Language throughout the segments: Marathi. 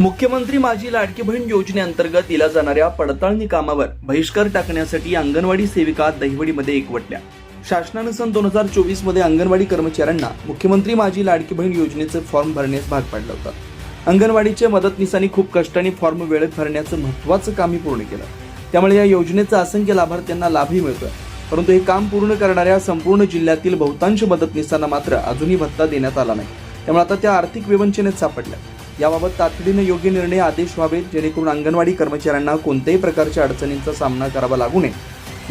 मुख्यमंत्री माझी लाडकी बहीण योजनेअंतर्गत दिल्या जाणाऱ्या पडताळणी कामावर बहिष्कार टाकण्यासाठी अंगणवाडी सेविका दहिवडीमध्ये एकवटल्या. शासनानं सन दोन हजार चोवीसमध्ये अंगणवाडी कर्मचाऱ्यांना मुख्यमंत्री माझी लाडकी बहीण योजनेचे फॉर्म भरण्यास भाग पाडलं होतं. अंगणवाडीच्या मदतनीसांनी खूप कष्टाने फॉर्म वेळेत भरण्याचं महत्वाचं कामही पूर्ण केलं. त्यामुळे या योजनेचा असंख्य लाभार्थ्यांना लाभही मिळतोय. परंतु हे काम पूर्ण करणाऱ्या संपूर्ण जिल्ह्यातील बहुतांश मदतनीसांना मात्र अजूनही भत्ता देण्यात आला नाही. त्यामुळे आता त्या आर्थिक विवंचनेत सापडल्या. याबाबत तातडीने योग्य निर्णय आदेश व्हावेत जेणेकरून अंगणवाडी कर्मचाऱ्यांना कोणत्याही प्रकारच्या अडचणींचा सामना करावा लागू नये.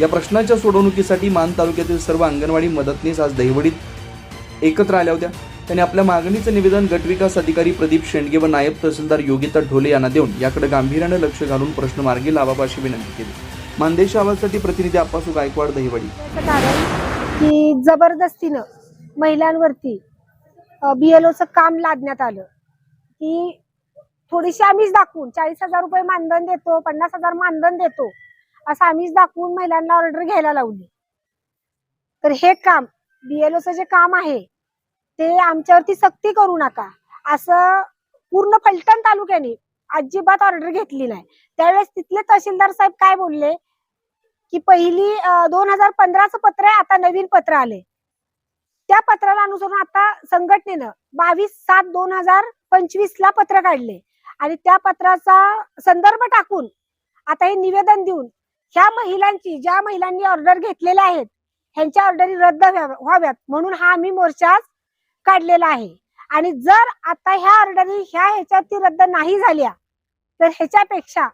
या प्रश्नाच्या सोडवणुकीसाठी मान तालुक्यातील सर्व अंगणवाडी मदतनीस आज दहिवडीत एकत्र आल्या होत्या. त्यांनी आपल्या मागणीचं निवेदन गटविकास अधिकारी प्रदीप शेंडगे व नायब तहसीलदार योगिता ढोले यांना देऊन याकडे गांभीर्यानं लक्ष घालून प्रश्न मार्गी लावावा अशी विनंती केली. मानदेश आवाजसाठी प्रतिनिधी आप्पासू गायकवाड दहिवडी. कारण की जबरदस्तीनं महिलांवरती बीएलओचं काम लादण्यात आलं. की थोडीशी आम्हीच दाखवून चाळीस हजार रुपये मानधन देतो पन्नास हजार मानधन देतो असं आम्हीच दाखवून महिलांना ऑर्डर घ्यायला लावली. तर हे काम बीएलओचं जे काम आहे ते आमच्यावरती सक्ती करू नका. असं पूर्ण फलटण तालुक्याने अजिबात ऑर्डर घेतली नाही. त्यावेळेस तिथले तहसीलदार साहेब काय बोलले? की पहिली दोन हजार पंधराचं पत्र आहे आता नवीन पत्र आले त्या पत्राला अनुसरून आता संघटनेनं बावीस सात दोन हजार पंचवीस ला पत्र काढले. आणि त्या पत्राचा संदर्भ टाकून आता हे निवेदन देऊन ह्या महिलांची ज्या महिलांनी ऑर्डर घेतलेल्या आहेत ह्यांच्या ऑर्डरी रद्द व्हाव्या- व्हाव्यात. म्हणून हा आम्ही मोर्चा काढलेला आहे. आणि जर आता ह्या ऑर्डरी ह्या ह्याच्यात रद्द नाही झाल्या तर ह्याच्यापेक्षा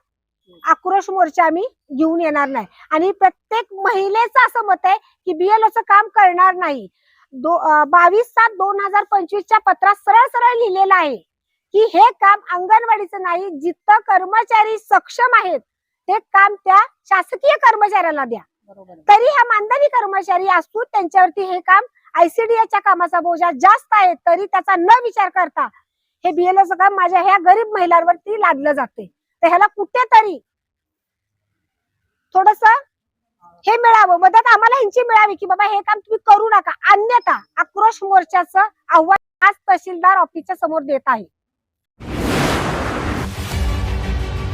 आक्रोश मोर्चा आम्ही घेऊन येणार नाही. आणि प्रत्येक महिलेचं असं मत आहे की बीएलओचं काम करणार नाही. दो बावीस सात दोन हजार पंचवीसच्या पत्रात सरळ सरळ लिहिलेलं आहे. की हे काम अंगणवाडीचं नाही जिथं कर्मचारी सक्षम आहेत ते काम त्या शासकीय कर्मचाऱ्याला द्या. तरी ह्या मानधनी कर्मचारी असतो त्यांच्यावरती हे काम आयसीडीएच्या कामाचा बोजा जास्त आहे तरी त्याचा न विचार करता हे बीएलओचं काम माझ्या ह्या गरीब महिलांवरती लादलं जाते तर ह्याला कुठेतरी थोडस हे मिळावं मदत आम्हाला ह्यांची मिळावी की बाबा हे काम तुम्ही करू नका. अन्यथा आक्रोश मोर्चाचं आव्हान आज तहसीलदार ऑफिसच्या समोर देत आहे.